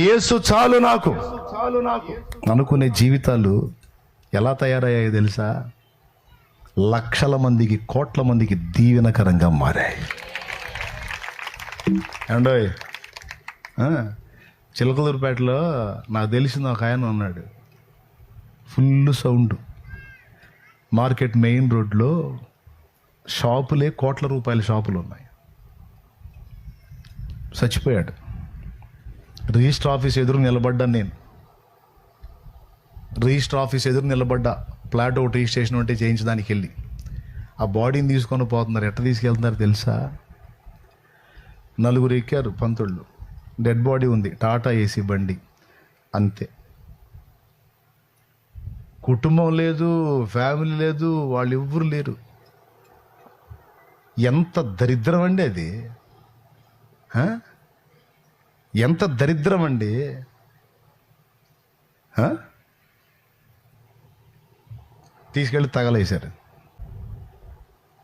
యేసు చాలు నాకు. చాలు నాకు అనుకునే జీవితాలు ఎలా తయారయ్యాయో తెలుసా? లక్షల మందికి కోట్ల మందికి దీవెనకరంగా మారాయి. ఏమండోయ్? చిలకదూరుపేటలో చిలకలూరుపేటలో నాకు తెలిసిన ఒక ఆయన ఉన్నాడు. Full sound. మార్కెట్ మెయిన్ రోడ్లో షాపులే కోట్ల రూపాయల షాపులు ఉన్నాయి. చచ్చిపోయాడు. రిజిస్టర్ ఆఫీస్ ఎదురు నిలబడ్డా నేను. రిజిస్టర్ ఆఫీస్ ఎదురు నిలబడ్డా. ప్లాట్ ఒకటి రిజిస్ట్రేషన్ ఉంటే చేయించడానికి వెళ్ళి. ఆ బాడీని తీసుకొని పోతున్నారు. ఎట్ట తీసుకెళ్తున్నారు తెలుసా? నలుగురు ఎక్కారు పంతుళ్ళు. డెడ్ బాడీ ఉంది. టాటా ఏసీ బండి. అంతే. కుటుంబం లేదు ఫ్యామిలీ లేదు వాళ్ళు ఎవ్వరు లేరు. ఎంత దరిద్రం అండి అది. ఎంత దరిద్రం అండి. తీసుకెళ్ళి తగలేశారు.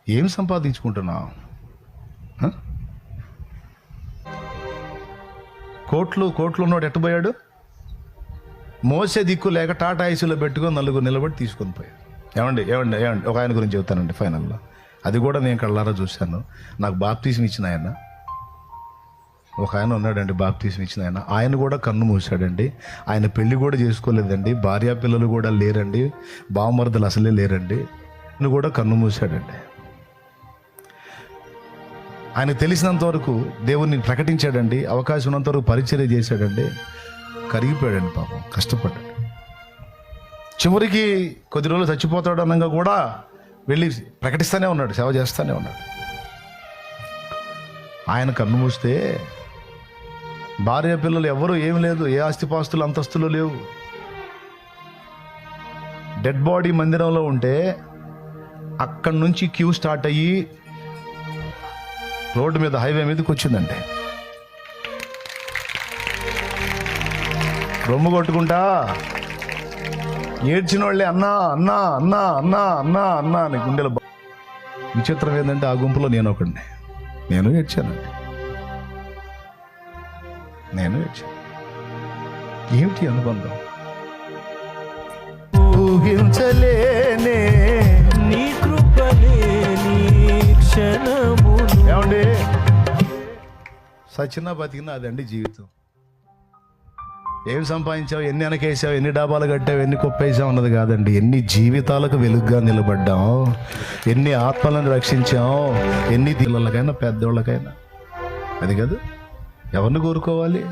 ఏం సంపాదించుకుంటున్నావు? కోట్లు కోట్లు ఉన్నోడు ఎట్టబోయాడు మోసే దిక్కు లేక టాటా ఐసీలో పెట్టుకొని నలుగురు నిలబడి తీసుకొని పోయాడు. ఏమండి ఏమండి ఏమండి ఒక ఆయన గురించి చెబుతానండి ఫైనల్లో. అది కూడా నేను కళ్ళారా చూశాను. నాకు బాప్తీసం ఇచ్చిన ఆయన. ఒక ఆయన ఉన్నాడండి బాప్తీసం ఇచ్చిన ఆయన. ఆయన కూడా కన్ను మూసాడండి ఆయన పెళ్ళి కూడా చేసుకోలేదండి. భార్యా పిల్లలు కూడా లేరండి. బావమరదలు అసలే లేరండి. ఆయన కూడా కన్ను మూసాడండి ఆయన తెలిసినంత వరకు దేవుణ్ణి ప్రకటించాడండి. అవకాశం ఉన్నంత వరకు పరిచర్య చేశాడండి. కరిగిపోయాడండి పాపం కష్టపడ్డాడు. చివరికి కొద్ది రోజులు చచ్చిపోతాడు అనగా కూడా వెళ్ళి ప్రకటిస్తూనే ఉన్నాడు సేవ చేస్తూనే ఉన్నాడు. ఆయన కన్ను మూస్తే భార్య పిల్లలు ఎవరు ఏం లేదు ఏ ఆస్తిపాస్తులు అంతస్తులు లేవు. డెడ్ బాడీ మందిరంలో ఉంటే అక్కడి నుంచి క్యూ స్టార్ట్ అయ్యి రోడ్డు మీద హైవే మీదకి వచ్చిందండి రొమ్ము కొట్టుకుంటా. ఏడ్చిన వాళ్ళే అన్నా అన్నా అన్నా అన్నా అన్నా అన్నా అని గుండెలు విచిత్రం ఏంటంటే ఆ గుంపులో నేను ఒకడిని. నేను ఏడ్చానండి నేను ఏడ్చాను ఏమిటి అనుబంధం? ఊహించలేనే నీ కృపలేని ఏమండి? సచిన బతికిన అదండి జీవితం. ఏం సంపాదించావు ఎన్ని వెనకేసావు ఎన్ని డాబాలు కట్టావు ఎన్ని కుప్పేసావు అన్నది కాదండి. ఎన్ని జీవితాలకు వెలుగుగా నిలబడ్డాం ఎన్ని ఆత్మలను రక్షించాం ఎన్ని పిల్లలకైనా పెద్దోళ్ళకైనా. అది కాదు ఎవరిని కోరుకోవాలి?